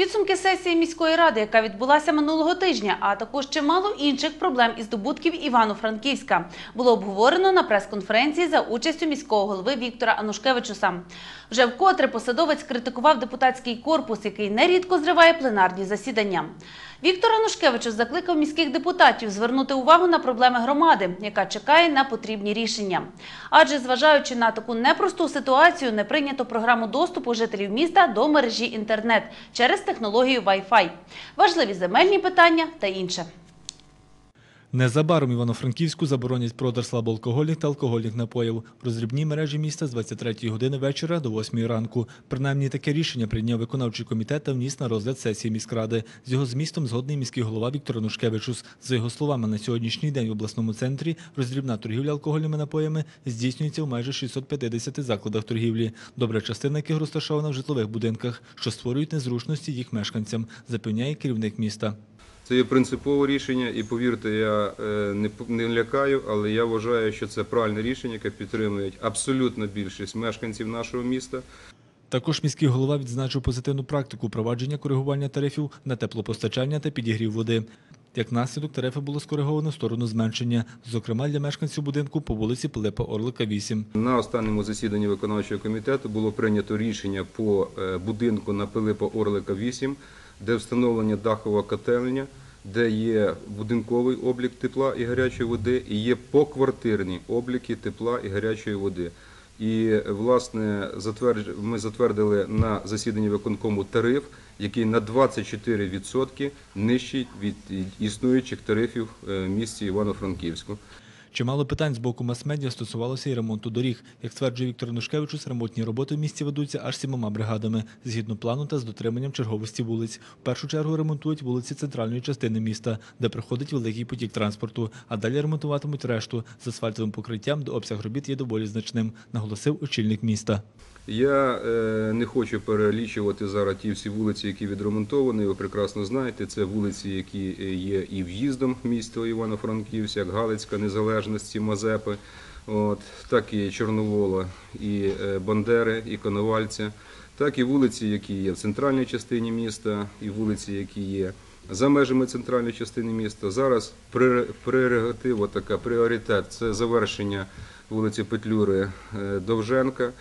Підсумки сесії міської ради, яка відбулася минулого тижня, а також чимало інших проблем і здобутків Івано-Франківська, було обговорено на прес-конференції за участю міського голови Віктора Анушкевичуса. Вже вкотре посадовець критикував депутатський корпус, який нерідко зриває пленарні засідання. Віктор Анушкевичус закликав міських депутатів звернути увагу на проблеми громади, яка чекає на потрібні рішення. Адже, зважаючи на таку непросту ситуацію, не прийнято програму доступу жителів міста до мережі інтернет через технологію Wi-Fi. Важливі земельні питання та інше. Незабаром Івано-Франківську заборонять продаж слабоалкогольних та алкогольних напоїв в роздрібній мережі міста з 23 години вечора до 8 ранку. Принаймні таке рішення прийняв виконавчий комітет та вніс на розгляд сесії міськради. З його змістом згодний міський голова Віктор Анушкевичус. За його словами, на сьогоднішній день в обласному центрі роздрібна торгівля алкогольними напоями здійснюється в майже 650 закладах торгівлі, добра частина яких розташована в житлових будинках, що створюють незручності їх мешканцям, запевняє керівник міста. Це є принципове рішення, і повірте, я е, не, лякаю, але я вважаю, що це правильне рішення, яке підтримують абсолютна більшість мешканців нашого міста. Також міський голова відзначив позитивну практику впровадження коригування тарифів на теплопостачання та підігрів води. Як наслідок, тарифи було скориговано в сторону зменшення, зокрема для мешканців будинку по вулиці Пилипа Орлика, 8. На останньому засіданні виконавчого комітету було прийнято рішення по е, будинку на Пилипа Орлика 8, де встановлення дахова котельня, де є будинковий облік тепла і гарячої води, і є поквартирні обліки тепла і гарячої води. І власне ми затвердили на засіданні виконкому тариф, який на 24% нижчий від існуючих тарифів е, в місті Івано-Франківську. Чимало питань з боку мас-медіа стосувалося і ремонту доріг. Як стверджує Віктор Нушкевичус, ремонтні роботи в місті ведуться аж сімома бригадами, згідно плану та з дотриманням черговості вулиць. В першу чергу ремонтують вулиці центральної частини міста, де проходить великий потік транспорту, а далі ремонтуватимуть решту з асфальтовим покриттям, де обсяг робіт є доволі значним, наголосив очільник міста. Я е, не хочу перелічувати зараз ті всі вулиці, які відремонтовані. Ви прекрасно знаєте, це вулиці, які е, є і в'їздом в місто Івано-Франківськ, як Галицька, Незалежності, Мазепи, от, так і Чорновола, і е, Бандери, і Коновальця, так і вулиці, які є в центральній частині міста, і вулиці, які є за межами центральної частини міста. Зараз прер- прерогатива така, пріоритет це завершення вулиці Петлюри Довженка.